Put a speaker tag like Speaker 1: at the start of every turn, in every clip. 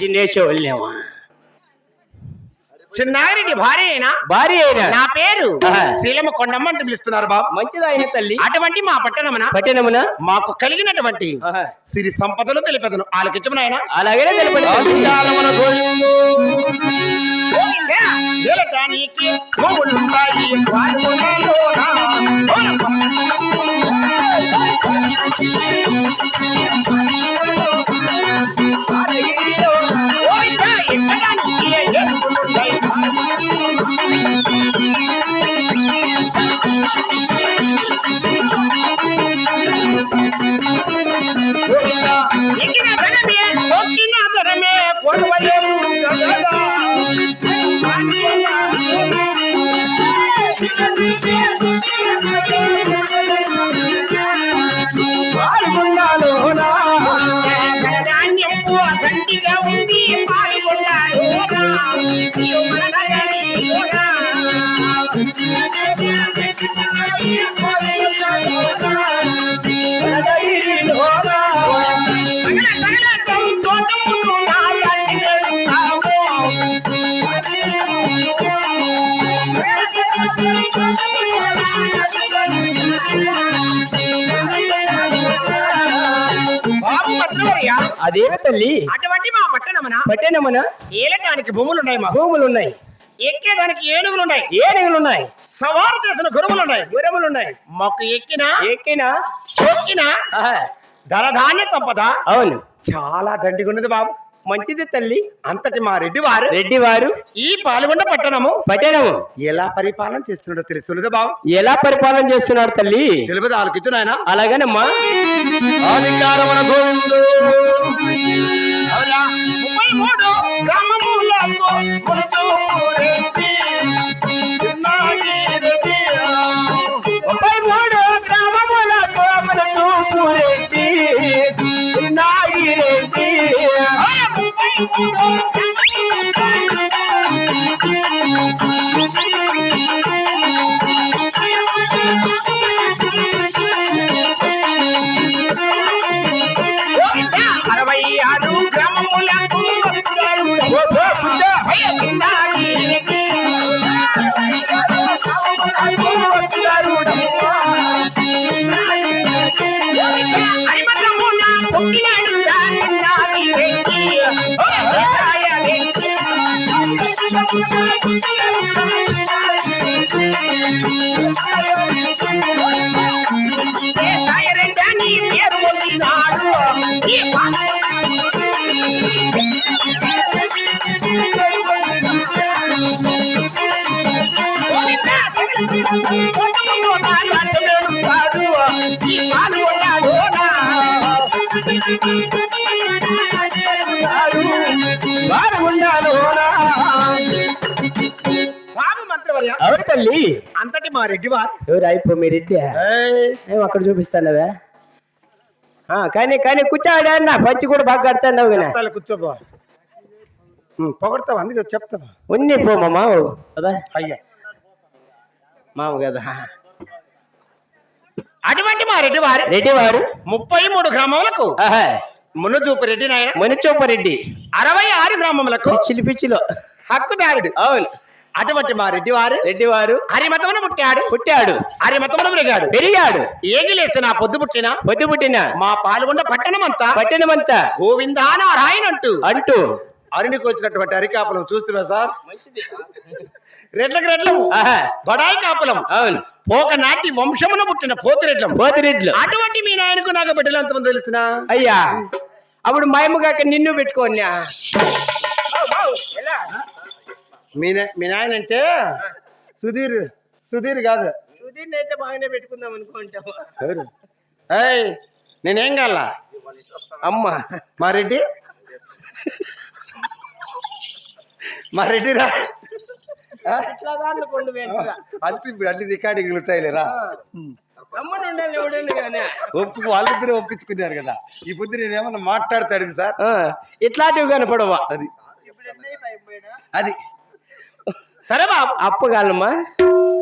Speaker 1: జిన్నేసేవాళ్ళేమో
Speaker 2: చిన్నారెడ్డి భార్య అయినా
Speaker 1: భార్య అయినా?
Speaker 2: నా పేరు. శీలమ కొండమ్మ అని పిలుస్తున్నారు బాబు.
Speaker 1: మంచిది ఆయన తల్లి.
Speaker 2: అటువంటి మా పట్టణమున
Speaker 1: పట్టినమున
Speaker 2: మాకు కలిగినటువంటి. సిరి సంపదలు తెలిపేదను. వాళ్ళకిచ్చము నాయన?
Speaker 1: అలాగనే తెలపండి అదేమి తల్లి.
Speaker 2: అటువంటి మా పట్టణమున
Speaker 1: పట్టినమున
Speaker 2: ఏలటానికి భూములు ఉన్నాయి మా
Speaker 1: భూములు ఉన్నాయి
Speaker 2: ఎక్కేదానికి ఏనుగులు ఉన్నాయి
Speaker 1: ఏనుగులు ఉన్నాయి
Speaker 2: సవారు చేసిన గురువులు ఉన్నాయి
Speaker 1: గురములు ఉన్నాయి
Speaker 2: మాకు ఎక్కిన
Speaker 1: ఎక్కినా ఆహా.
Speaker 2: ధనధాన్య సంపద.
Speaker 1: అవును.
Speaker 2: చాలా దండిగా ఉన్నది బాబు.
Speaker 1: మంచిది తల్లి.
Speaker 2: అంతటి మా రెడ్డి వారు
Speaker 1: రెడ్డి వారు
Speaker 2: ఈ పాల్గొండ పట్టణము.
Speaker 1: పట్టణము.
Speaker 2: ఎలా పరిపాలన చేస్తున్నాడో తెలుసున్నది బాబు.
Speaker 1: ఎలా పరిపాలన చేస్తున్నాడు తల్లి?
Speaker 2: తెలుపదు ఆలకిచ్చు నాయన.
Speaker 1: అలాగనమ్మా.
Speaker 2: గోవిందు. అరవై
Speaker 1: ఎవరు తల్లి?
Speaker 2: అంతటి మా రెడ్డి వారు.
Speaker 1: ఎవరు అయిపో మీ రెడ్డి? అక్కడ చూపిస్తానవే? ఆ, కానీ కానీ కూర్చోడా అన్న పంచి కూడా బాగా కడతాండవు కదా.
Speaker 2: కూర్చోబా పొగడతావా? అందుకే చెప్తావా?
Speaker 1: ఉన్ని పో మా మావు కదా
Speaker 2: అయ్యా.
Speaker 1: మాము కదా.
Speaker 2: అటువంటి మా రెడ్డి వారు
Speaker 1: రెడ్డి వారు
Speaker 2: ముప్పై మూడు గ్రామములకు మునుచూపు రెడ్డి నాయన.
Speaker 1: మునిచోపరెడ్డి
Speaker 2: అరవై ఆరు గ్రామములకు
Speaker 1: పిచ్చిలు పిచ్చిలో.
Speaker 2: హక్కుదారుడు.
Speaker 1: అవును.
Speaker 2: అటువంటి మా రెడ్డి వారు
Speaker 1: రెడ్డి వారు
Speaker 2: హరిమతమున పుట్టాడు.
Speaker 1: పుట్టాడు.
Speaker 2: హరిమతమున పెరిగాడు.
Speaker 1: పెరిగాడు.
Speaker 2: ఏగిలేసి నా పొద్దు పుట్టిన
Speaker 1: పొద్దు పుట్టిన
Speaker 2: మా పాల్గొండ పట్టణమంతా
Speaker 1: పట్టినమంతా
Speaker 2: గోవిందా నారాయణ అంటూ
Speaker 1: అంటూ
Speaker 2: అరుణికి వచ్చినటువంటి అరికాపులం చూస్తున్నా సార్. రెడ్లకు రెడ్లం.
Speaker 1: ఆహా.
Speaker 2: బడాయి కాపులం
Speaker 1: అవును.
Speaker 2: పోక నాటి వంశమున పుట్టిన పోతిరెడ్లం.
Speaker 1: పోతిరెడ్లు.
Speaker 2: అటువంటి మీ నాయనకు నాకు బిడ్డలు ఎంతమంది తెలిసిన?
Speaker 1: అయ్యా. అప్పుడు మాయమ్మ కాక నిన్ను పెట్టుకోన్యా.
Speaker 2: మీ మీ నాయన అంటే సుధీర్ సుధీర్ కాదు.
Speaker 1: సుధీర్ అయితే బాగానే పెట్టుకుందాం అనుకుంటాము.
Speaker 2: ఎవరు? ఏయ్ నేనేం కాల
Speaker 1: అమ్మ.
Speaker 2: మా రెడ్డి? మా?
Speaker 1: ఇట్లా దాంట్లో కొండు వెంటరా.
Speaker 2: అంతే ఇప్పుడు అన్ని రికార్డింగ్లు ఉంటాయిలేరా
Speaker 1: రమ్మని ఉండాలి ఎవడండి కానీ?
Speaker 2: ఒప్పు వాళ్ళిద్దరూ ఒప్పించుకున్నారు కదా. ఈ పొద్దు నేను ఏమన్నా మాట్లాడతాడు సార్?
Speaker 1: ఇట్లాంటివి కనపడవా?
Speaker 2: అది. అది. సరే బాబు
Speaker 1: అప్పగాలమ్మా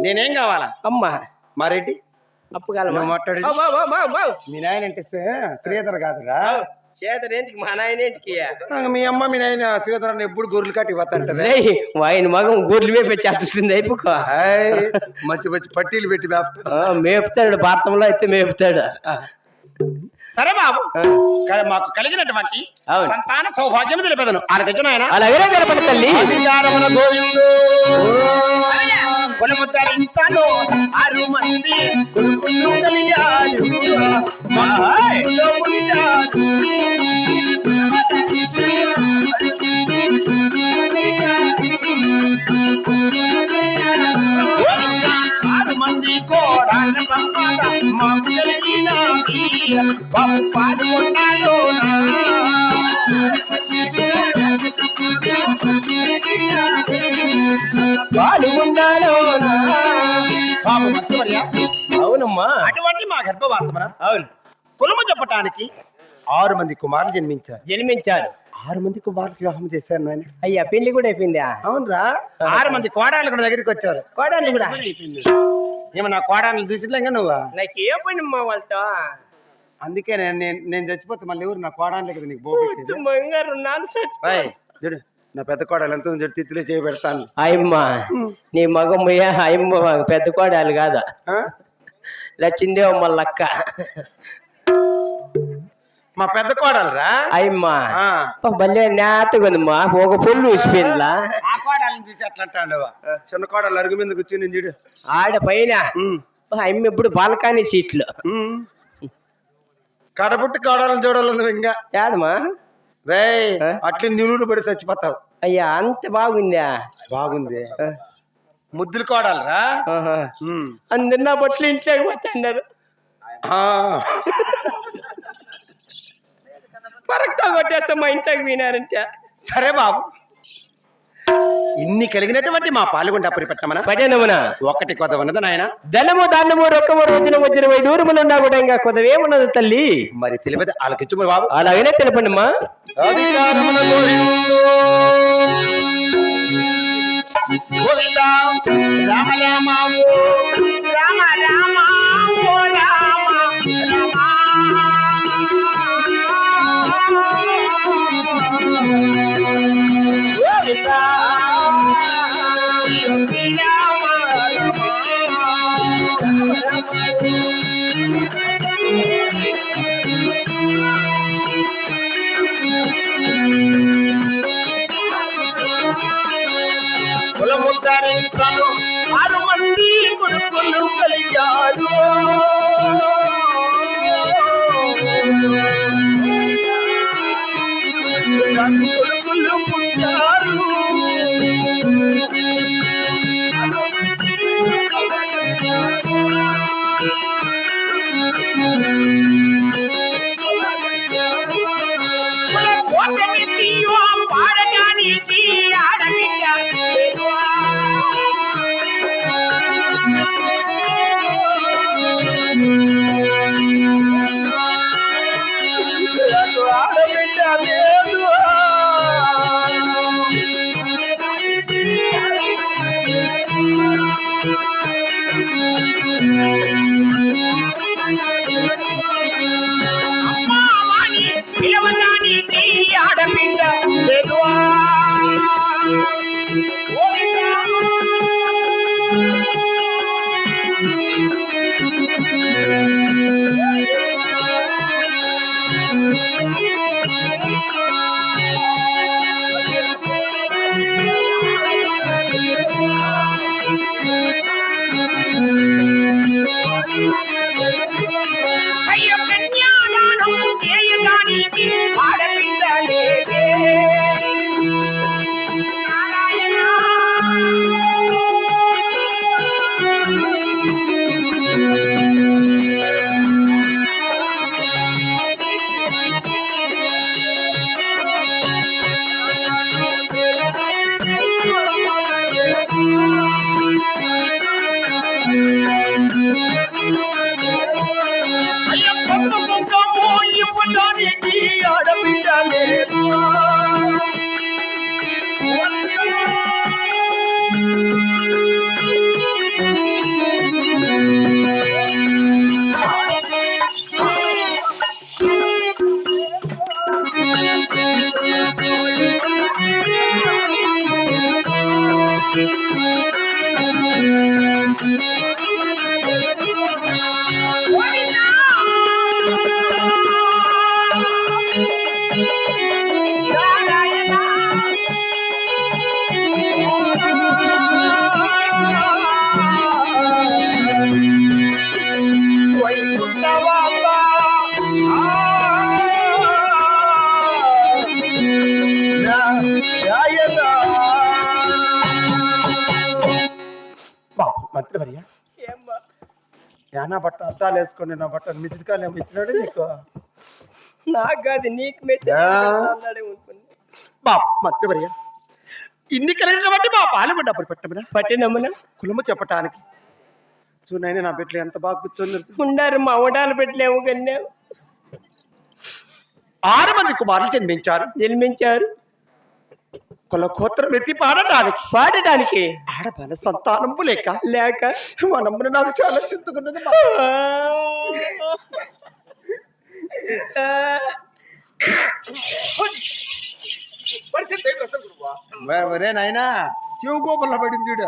Speaker 2: నేనేం కావాలా?
Speaker 1: అమ్మ.
Speaker 2: మా రెడ్డి
Speaker 1: అప్పగాలమ్మా
Speaker 2: మాట్లాడు. మీ నాయన అంటే శ్రీధర్ కాదురా.
Speaker 1: చేతనేంటికి? మా నాయనేంటికి?
Speaker 2: మీ అమ్మ మీ నాయన శ్రీధరాన్ని ఎప్పుడు గొర్రెలు కట్టి పోతాంటారు
Speaker 1: రేయ్, ఆయన మగం గొర్రెలు మేపే చేస్తుంది అయిపోకో.
Speaker 2: మంచి మంచి పట్టీలు పెట్టి
Speaker 1: మేపుతాడు భారతంలో అయితే మేపుతాడు.
Speaker 3: సరే బాబు మాకు కలిగినటువంటి
Speaker 1: అవును.
Speaker 3: సంతాన సౌభాగ్యం తెలిపేదను.
Speaker 1: అలాగే తెలపండి తల్లి.
Speaker 3: అధికారమున గోవిందు. కొలుముతరించను ఆరు మంది. కొలుకులు కలిగారు పాడుకున్నాను మంత్రివర్య
Speaker 1: అవునమ్మా.
Speaker 3: అటువంటి మా గర్భవాసమన
Speaker 1: అవును.
Speaker 3: కులము చెప్పటానికి
Speaker 2: ఆరు మంది కుమారులు జన్మించారు.
Speaker 1: జన్మించాడు
Speaker 2: ఆరు మంది కుమారులకు వివాహం చేశారు నాయన.
Speaker 1: అయ్యా పెళ్ళి కూడా అయిపోయిందా?
Speaker 2: అవునరా.
Speaker 3: ఆరు మంది కోడాలు కూడా దగ్గరికి వచ్చారు.
Speaker 1: కోడాలి కూడా?
Speaker 3: ఏమో నా కోడాలను చూసిట్లే ఇంకా నువ్వు?
Speaker 1: నాకు ఏ పని వాళ్ళతో?
Speaker 2: అందుకే నేను నేను- చచ్చిపోతే మళ్ళీ ఎవరు నా కోడాలి కదా నీకు చూడు నా పెద్ద కోడలు ఎంత ఉంది చూడు తిత్తిలో చేయి పెడతాను.
Speaker 1: అయ్యమ్మ నీ మగమ్మయ్య అయ్యమ్మ పెద్ద కోడాలు కాదా?
Speaker 2: ఆ?
Speaker 1: లచ్చిందేవ మల్లక్క
Speaker 2: మా పెద్ద కోడలు రా
Speaker 1: అయ్యమ్మ.
Speaker 2: ఆ.
Speaker 1: భలే నేతగా ఉందమ్మా. ఒక పొల్లు ఊసిపోయిందిలా
Speaker 2: ఆ కోడల్ని చూసి అట్లా అంటాండవా చిన్న కోడలు అరుగు మీద కూర్చుని చూడు.
Speaker 1: ఆడ పైన అమ్మ ఇప్పుడు బాల్కనీ సీట్లు.
Speaker 2: ఉమ్. కడపుట్టి కోడలను చూడాలి నువ్వు ఇంకా.
Speaker 1: ఏడమా
Speaker 2: రేయ్
Speaker 1: ఆ?
Speaker 2: అట్లా నిలువులు పడి చచ్చిపోతావు.
Speaker 1: అయ్యా అంత బాగుందా?
Speaker 2: బాగుంది. ముద్దులు కోడలు రా
Speaker 1: ఆహా.
Speaker 2: ఉమ్.
Speaker 1: అందరు నా బట్టలు ఇంట్లోకి పోతున్నారు. కొట్టేస్తా మా ఇంట్లోకి వినారంటే
Speaker 2: సరే బాబు. ఇన్ని కలిగినటువంటి మా పాల్గొండ పరిపెట్టమన?
Speaker 1: పటేనమున
Speaker 2: ఒకటి కొత్త ఉన్నది నాయన?
Speaker 1: ధనము దానము రొక్కము రోజున వచ్చిన వై దూరములు ఉన్నా కూడా ఇంకా కొద్దివేమున్నది తల్లి.
Speaker 2: మరి తెలియదు ఆలకించు మరి బాబు.
Speaker 1: అలాగనే తెలపండి అమ్మా.
Speaker 2: అధికారమున குலமுத்தாரின்
Speaker 3: தனம் அருமந்தி கொடுக்கொள்ளும் கலியாரோ கொடுக்கொள்ளும் முத்தாரோ Thank you. பாடகானி தீ ஆடமிக்க పోయి
Speaker 2: ఆడబిడ్డ లేదు. మరియా
Speaker 1: ఏమ్మా.
Speaker 2: యానా బట్ట అద్దాలు వేసుకొని నా బట్ట మిసిడికాయలు ఏమో ఇచ్చినాడు నీకు?
Speaker 1: నాకు కాదు నీకు
Speaker 2: బాప్ మంత్రి మరియా ఇన్ని కలిగిన బట్టి మా పాలు డబ్బులు పెట్టమనా?
Speaker 1: పట్టినమ్మన?
Speaker 2: కులము చెప్పటానికి. చూనైనా నా బిడ్డలు ఎంత బాగా కూర్చొని
Speaker 1: ఉండారు మా అవడాలు పెట్టలేము కన్నా.
Speaker 2: ఆరు మంది కుమారులు జన్మించారు.
Speaker 1: జన్మించారు.
Speaker 2: కుల కోత్రం ఎత్తి పాడటానికి.
Speaker 1: పాడటానికి.
Speaker 2: ఆడబల సంతానము లేక
Speaker 1: లేక.
Speaker 2: మనమ్మని నాకు చాలా చింతకున్నది. ఒరే, నాయనా చెవు గోపంలో పడింది చూడు.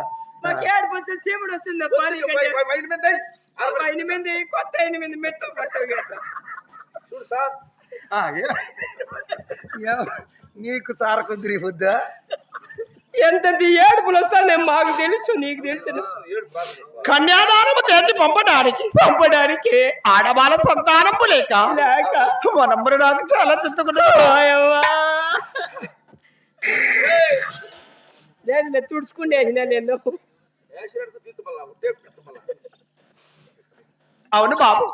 Speaker 1: వచ్చే చీముడు వస్తుంది? ఎనిమిది కొత్త ఎనిమిది మెట్టు పట్టవు
Speaker 2: ఆ, ఏ- ఏ- నీకు సార కుదిరి పొద్దా
Speaker 1: ఎంత ఏడుపులు వస్తానే మాకు తెలుసు నీకు తెలుసు
Speaker 2: కన్యాదానము చేసి పంపడానికి.
Speaker 1: పంపడానికి.
Speaker 2: ఆడవాళ్ళ సంతానము లేక
Speaker 1: లేక.
Speaker 2: నాకు చాలా చింతకున్నది
Speaker 1: ఓయవ్వా. లేదు నేను తుడుచుకునేసిన నేను
Speaker 2: అవును బాబు.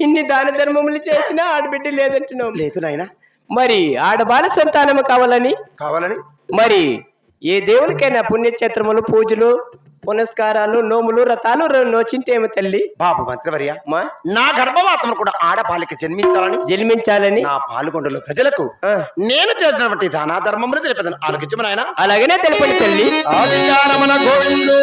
Speaker 1: ఇన్ని దాన ధర్మములు చేసినా ఆడబిడ్డ లేదంటున్నాం
Speaker 2: లేదు నాయనా.
Speaker 1: మరి ఆడబాల సంతానము కావాలని?
Speaker 2: కావాలని.
Speaker 1: మరి ఏ దేవునికైనా పుణ్యక్షేత్రములు పూజలు పునస్కారాలు నోములు రథాలు నోచింటేమో తల్లి?
Speaker 2: బాబు మంత్రివర్య
Speaker 1: మా?
Speaker 2: నా గర్భవాతము కూడా ఆడపాలికి జన్మించాలని.
Speaker 1: జన్మించాలని?
Speaker 2: నా పాల్గొండలో ప్రజలకు
Speaker 1: ఆ,
Speaker 2: నేను చేసినటువంటి దానా ధర్మములు తెలిపేదని ఆలోచించము నాయన.
Speaker 1: అలాగనే తెలపండి తల్లి.
Speaker 2: గోవిందు.